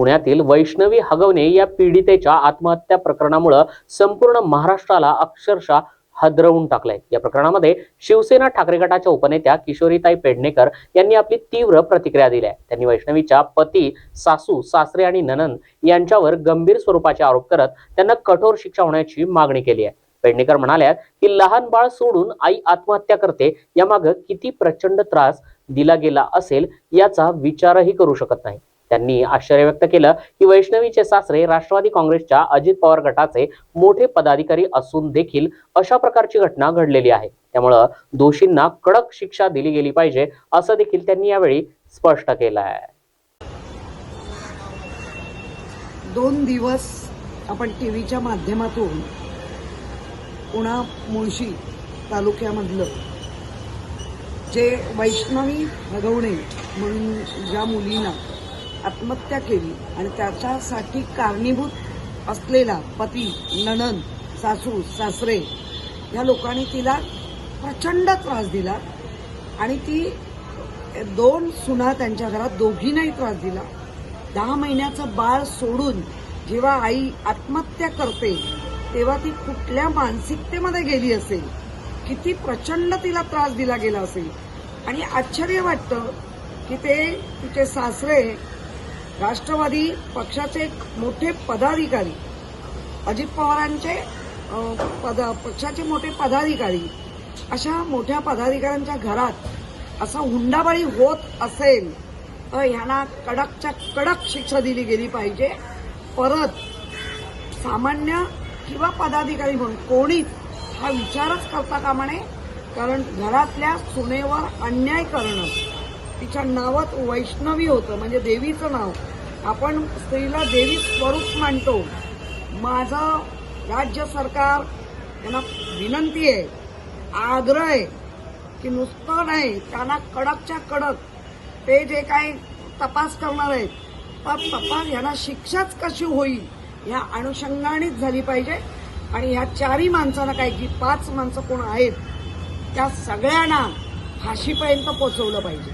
पुण्यातील वैष्णवी हगवणे या पीडितेच्या आत्महत्या प्रकरणामुळं संपूर्ण महाराष्ट्राला अक्षरशः हादरवून टाकलंय. या प्रकरणामध्ये शिवसेना ठाकरे गटाच्या उपनेत्या किशोरीताई पेडणेकर यांनी आपली तीव्र प्रतिक्रिया दिली आहे त्यांनी वैष्णवीच्या पती सासू सासरे आणि ननंद यांच्यावर गंभीर स्वरूपाचे आरोप करत त्यांना कठोर शिक्षा होण्याची मागणी केली आहे. पेडणेकर म्हणाल्या की लहान बाळ सोडून आई आत्महत्या करते यामागं किती प्रचंड त्रास दिला गेला असेल याचा विचारही करू शकत नाही. त्यांनी आश्चर्य व्यक्त केलं की वैष्णवीचे सासरे राष्ट्रवादी काँग्रेसच्या अजित पवार गटाचे मोठे पदाधिकारी असून देखील अशा प्रकारची घटना घडलेली आहे. त्यामुळं दोषींना कडक शिक्षा दिली गेली पाहिजे असं देखील त्यांनी यावेळी स्पष्ट केलं आहे. दोन दिवस आपण टी व्हीच्या माध्यमातून पुणा मुळशी तालुक्यामधलं जे वैष्णवी भगवणे म्हणून ज्या मुलींना आत्महत्या केली आणि त्याच्यासाठी कारणीभूत असलेला पती नणन सासू सासरे या लोकांनी तिला प्रचंड त्रास दिला आणि ती दोन सुना त्यांच्या घरात दोघींनाही त्रास दिला. दहा महिन्याचं बाळ सोडून जेव्हा आई आत्महत्या करते तेव्हा ती कुठल्या मानसिकतेमध्ये गेली असेल? किती प्रचंड तिला त्रास दिला गेला असेल? आणि आश्चर्य वाटतं की ते तिचे सासरे राष्ट्रवादी पक्षाचे मोठे पदाधिकारी अजित पवारांचे पद पक्षाचे मोठे पदाधिकारी अशा मोठ्या पदाधिकाऱ्यांच्या घरात असा हुंडाबळी होत असेल तर ह्यांना कडकच्या कडक शिक्षा दिली गेली पाहिजे. परत सामान्य किंवा पदाधिकारी म्हणून कोणीच हा विचारच करता कामा नये कारण घरातल्या सुनेवर अन्याय करणं तिच्या नावात वैष्णवी होतं म्हणजे देवीचं नाव. आपण स्त्रीला देवी स्वरूप मानतो. माझं राज्य सरकार यांना विनंती आहे आग्रह आहे की नुसतं नाही त्यांना कडकच्या कडक ते जे काही तपास करणार आहेत तर तपास यांना शिक्षाच कशी होईल ह्या अनुषंगानेच झाली पाहिजे. आणि ह्या चारही माणसांना काय की पाच माणसं कोण आहेत त्या सगळ्यांना फाशीपर्यंत पोचवलं पाहिजे.